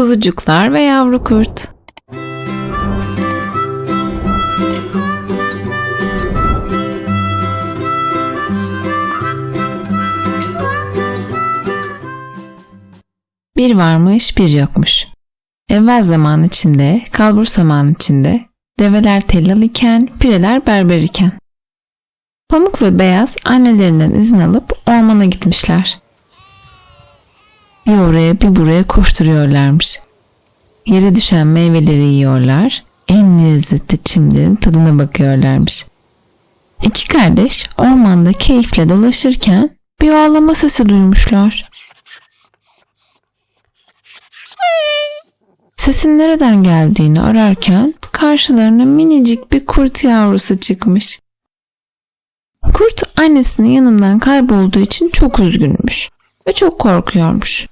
Kuzucuklar ve yavru kurt. Bir varmış bir yokmuş. Evvel zaman içinde, kalbur zaman içinde, develer tellal iken, pireler berber iken. Pamuk ve Beyaz annelerinden izin alıp ormana gitmişler. Bir oraya bir buraya koşturuyorlarmış. Yere düşen meyveleri yiyorlar, en lezzetli çimlerin tadına bakıyorlarmış. İki kardeş ormanda keyifle dolaşırken bir ağlama sesi duymuşlar. Sesin nereden geldiğini ararken karşılarına minicik bir kurt yavrusu çıkmış. Kurt annesinin yanından kaybolduğu için çok üzgünmüş ve çok korkuyormuş.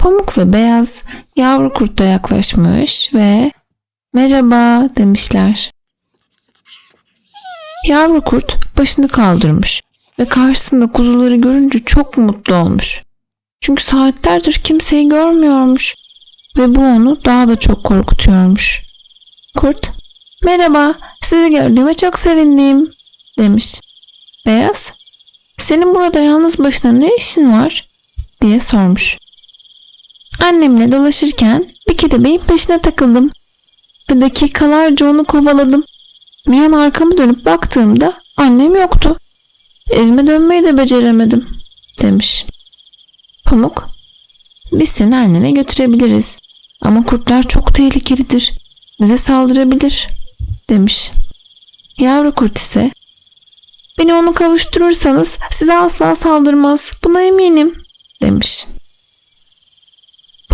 Pamuk ve Beyaz yavru kurta yaklaşmış ve merhaba demişler. Yavru kurt başını kaldırmış ve karşısında kuzuları görünce çok mutlu olmuş. Çünkü saatlerdir kimseyi görmüyormuş ve bu onu daha da çok korkutuyormuş. Kurt, merhaba sizi gördüğüme çok sevindim demiş. Beyaz, senin burada yalnız başına ne işin var diye sormuş. Annemle dolaşırken bir kelebeğin peşine takıldım ve dakikalarca onu kovaladım. Bir an arkamı dönüp baktığımda annem yoktu. Evime dönmeyi de beceremedim demiş. Pamuk, biz seni annene götürebiliriz. Ama kurtlar çok tehlikelidir. Bize saldırabilir demiş. Yavru kurt ise beni onu kavuşturursanız size asla saldırmaz. Buna eminim demiş.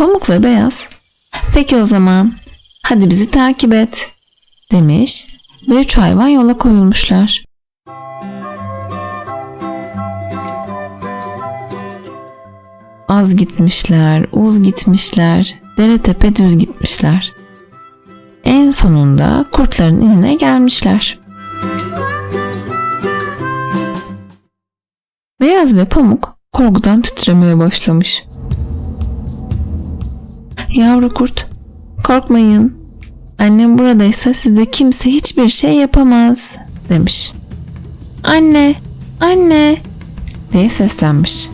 Pamuk ve Beyaz peki o zaman hadi bizi takip et demiş ve üç hayvan yola koyulmuşlar. Az gitmişler, uz gitmişler, dere tepe düz gitmişler. En sonunda kurtların inine gelmişler. Beyaz ve Pamuk korkudan titremeye başlamış. Yavru kurt, korkmayın. Annem buradaysa size kimse hiçbir şey yapamaz demiş. Anne, anne diye seslenmiş.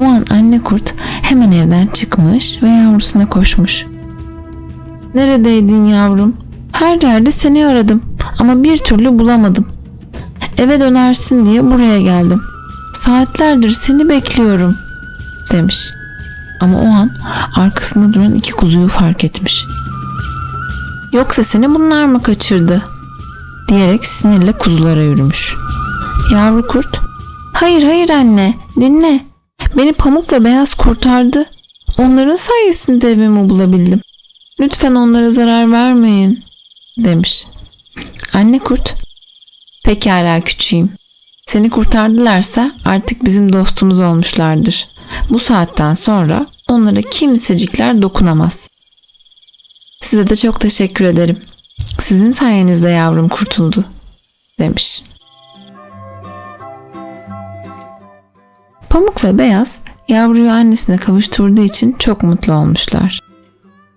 O an anne kurt hemen evden çıkmış ve yavrusuna koşmuş. Neredeydin yavrum? Her yerde seni aradım ama bir türlü bulamadım. Eve dönersin diye buraya geldim. Saatlerdir seni bekliyorum demiş. Ama o an arkasında duran iki kuzuyu fark etmiş. Yoksa seni bunlar mı kaçırdı? diyerek sinirle kuzulara yürümüş. Yavru kurt, hayır hayır anne dinle Beni pamuk ve beyaz kurtardı. Onların sayesinde evimi bulabildim. Lütfen onlara zarar vermeyin demiş. Anne kurt. Pekala küçüğüm. Seni kurtardılarsa artık bizim dostumuz olmuşlardır. Bu saatten sonra onlara kimsecikler dokunamaz. Size de çok teşekkür ederim. Sizin sayenizde yavrum kurtuldu demiş. Pamuk ve Beyaz yavruyu annesine kavuşturduğu için çok mutlu olmuşlar.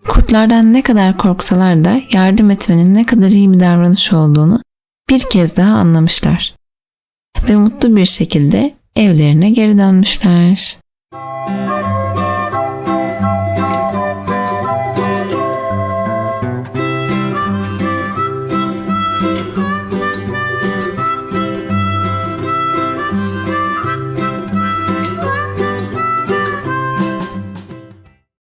Kurtlardan ne kadar korksalar da yardım etmenin ne kadar iyi bir davranış olduğunu bir kez daha anlamışlar. Ve mutlu bir şekilde evlerine geri dönmüşler.